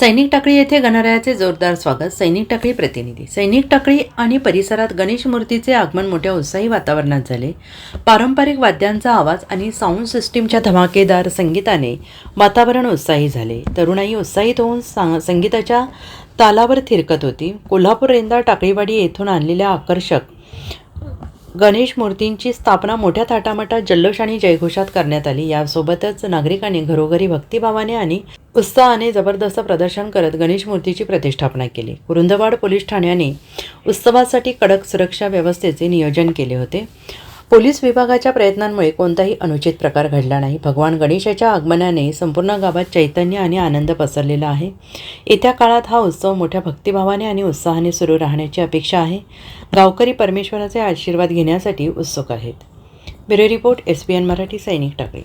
सैनिक टाकळी येथे गणरायाचे जोरदार स्वागत सैनिक टाकळी प्रतिनिधी. सैनिक टाकळी आणि परिसरात गणेश मूर्तीचे आगमन मोठ्या उत्साही वातावरणात झाले. पारंपरिक वाद्यांचा आवाज आणि साऊंड सिस्टीमच्या धमाकेदार संगीताने वातावरण उत्साही झाले. तरुणाई उत्साहित होऊन सा संगीताच्या तालावर थिरकत होती. कोल्हापूर रेंदा टाकळीवाडी येथून आणलेल्या आकर्षक गणेश मूर्तींची स्थापना मोठ्या थाटामाटात जल्लोष आणि जयघोषात करण्यात आली. यासोबतच नागरिकांनी घरोघरी भक्तिभावाने आणि उत्साहाने जबरदस्त प्रदर्शन करत गणेश मूर्तीची प्रतिष्ठापना केली. कुरुंदवाड पोलीस ठाण्याने उत्सवासाठी कडक सुरक्षा व्यवस्थेचे नियोजन केले होते. पोलीस विभागाच्या प्रयत्नांमुळे कोणताही अनुचित प्रकार घडला नाही. भगवान गणेशाच्या आगमनाने संपूर्ण गावात चैतन्य आणि आनंद पसरलेला आहे. येत्या काळात हा उत्सव मोठ्या भक्तिभावाने आणि उत्साहाने सुरू राहण्याची अपेक्षा आहे. गावकरी परमेश्वराचे आशीर्वाद घेण्यासाठी उत्सुक आहेत. Bureau report S P N Marathi Sainik Takali